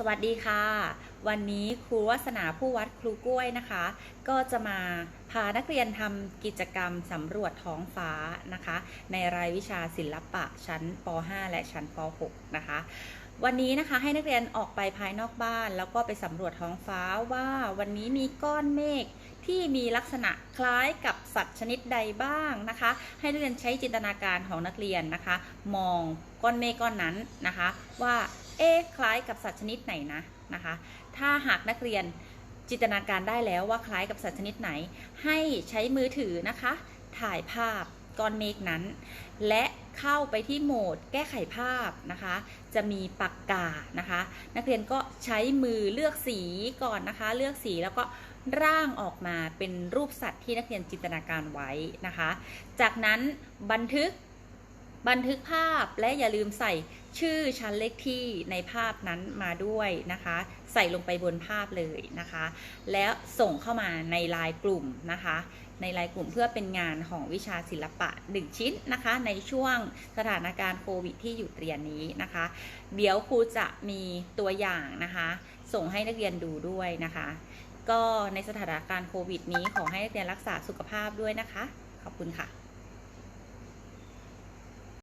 สวัสดีค่ะ วันนี้ครูวัสนาผู้วัดครูกล้วยนะคะ ก็จะมาพานักเรียนทำกิจกรรมสำรวจท้องฟ้านะคะ ในรายวิชาศิลปะชั้นป .5 และชั้นป .6 นะคะ วันนี้นะคะให้นักเรียนออกไปภายนอกบ้าน แล้วก็ไปสำรวจท้องฟ้าว่าวันนี้มีก้อนเมฆที่มีลักษณะคล้ายกับสัตว์ชนิดใดบ้างนะคะ ให้นักเรียนใช้จินตนาการของนักเรียนนะคะ มองก้อนเมฆก้อนนั้นนะคะ ว่า เอ๊คล้ายกับสัตว์ชนิดไหนนะนะคะ ถ้าหากนักเรียนจินตนาการได้แล้วว่าคล้ายกับสัตว์ชนิดไหน ให้ใช้มือถือนะคะ ถ่ายภาพก้อนเมฆนั้น และเข้าไปที่โหมดแก้ไขภาพนะคะ จะมีปากกานะคะ นักเรียนก็ใช้มือเลือกสีก่อนนะคะ เลือกสีแล้วก็ร่างออกมาเป็นรูปสัตว์ที่นักเรียนจินตนาการไว้นะคะ จากนั้นบันทึก บันทึกภาพและอย่าลืมใส่ชื่อชั้นเลขที่ในภาพนั้นมาด้วยนะคะ ใส่ลงไปบนภาพเลยนะคะ แล้วส่งเข้ามาในไลน์กลุ่มนะคะ ในไลน์กลุ่มเพื่อเป็นงานของวิชาศิลปะ 1 ชิ้นนะคะ ในช่วงสถานการณ์โควิดที่หยุดเรียนนี้นะคะ เดี๋ยวครูจะมีตัวอย่างนะคะ ส่งให้นักเรียนดูด้วยนะคะ ก็ในสถานการณ์โควิดนี้ขอให้นักเรียนรักษาสุขภาพด้วยนะคะ ขอบคุณค่ะ